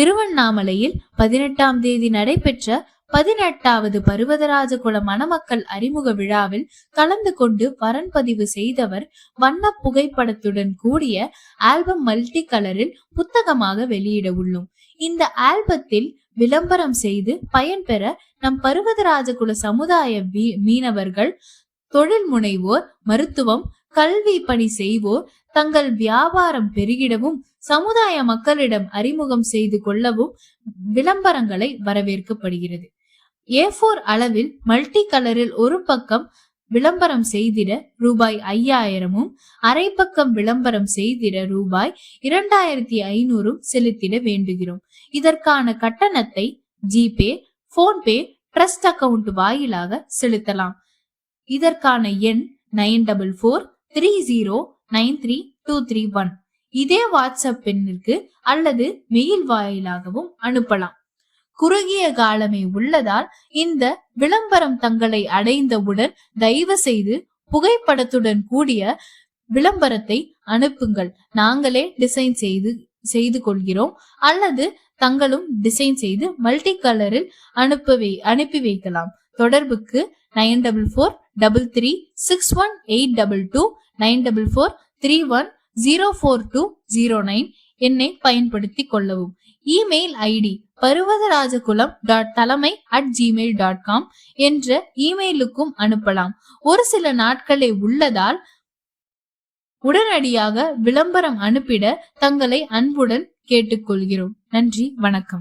திருவண்ணாமலையில் பதினெட்டாம் தேதி நடைபெற்ற பதினெட்டாவது பருவதராஜகுல மணமக்கள் அறிமுக விழாவில் கலந்து கொண்டு வரன் பதிவு செய்தவர் வண்ண புகைப்படத்துடன் கூடிய ஆல்பம் மல்டி கலரில் புத்தகமாக வெளியிட உள்ளோம். இந்த ஆல்பத்தில் விளம்பரம் செய்து பயன்பெற நம் பருவதராஜகுல சமுதாய மீனவர்கள் தொழில் முனைவோர் மருத்துவம் கல்வி பணி செய்வோர் தங்கள் வியாபாரம் பெருகிடவும் சமுதாய மக்களிடம் அறிமுகம் செய்து கொள்ளவும் விளம்பரங்களை வரவேற்கப்படுகிறது. ஏ போர் அளவில் மல்டி கலரில் ஒரு பக்கம் விளம்பரம் செய்திட ரூபாய் ஐயாயிரமும் அரை பக்கம் விளம்பரம் செய்திட ரூபாய் இரண்டாயிரத்தி ஐநூறும் செலுத்திட வேண்டுகிறோம். இதற்கான கட்டணத்தை ஜிபே போன்பே ட்ரஸ்ட் அக்கவுண்ட் வாயிலாக செலுத்தலாம். இதற்கான எண் nine double four three zero nine three two three one இதே வாட்ஸ்அப் எண்ணிற்கு அல்லது மெயில் வாயிலாகவும் அனுப்பலாம். குறுகிய காலமே உள்ளதால் இந்த விளம்பரம் தங்களை அடைந்தவுடன் தயவு செய்து புகைப்படத்துடன் கூடிய விளம்பரத்தை அனுப்புங்கள். நாங்களே டிசைன் செய்து செய்து கொள்கிறோம். அல்லது தங்களும் டிசைன் செய்து மல்டி கலரில் அனுப்பவே அனுப்பி வைக்கலாம். தொடர்புக்கு nine double four double three six one eight double two nine double four three one zero four two zero nine என்னை பயன்படுத்தி கொள்ளவும். இமெயில் ஐடி பருவதராஜகுலம் டாட் தலைமை அட் ஜிமெயில் டாட் காம் என்ற இமெயிலுக்கும் அனுப்பலாம். ஒரு சில நாட்களே உள்ளதால் உடனடியாக விளம்பரம் அனுப்பிட தங்களை அன்புடன் கேட்டுக்கொள்கிறோம். நன்றி வணக்கம்.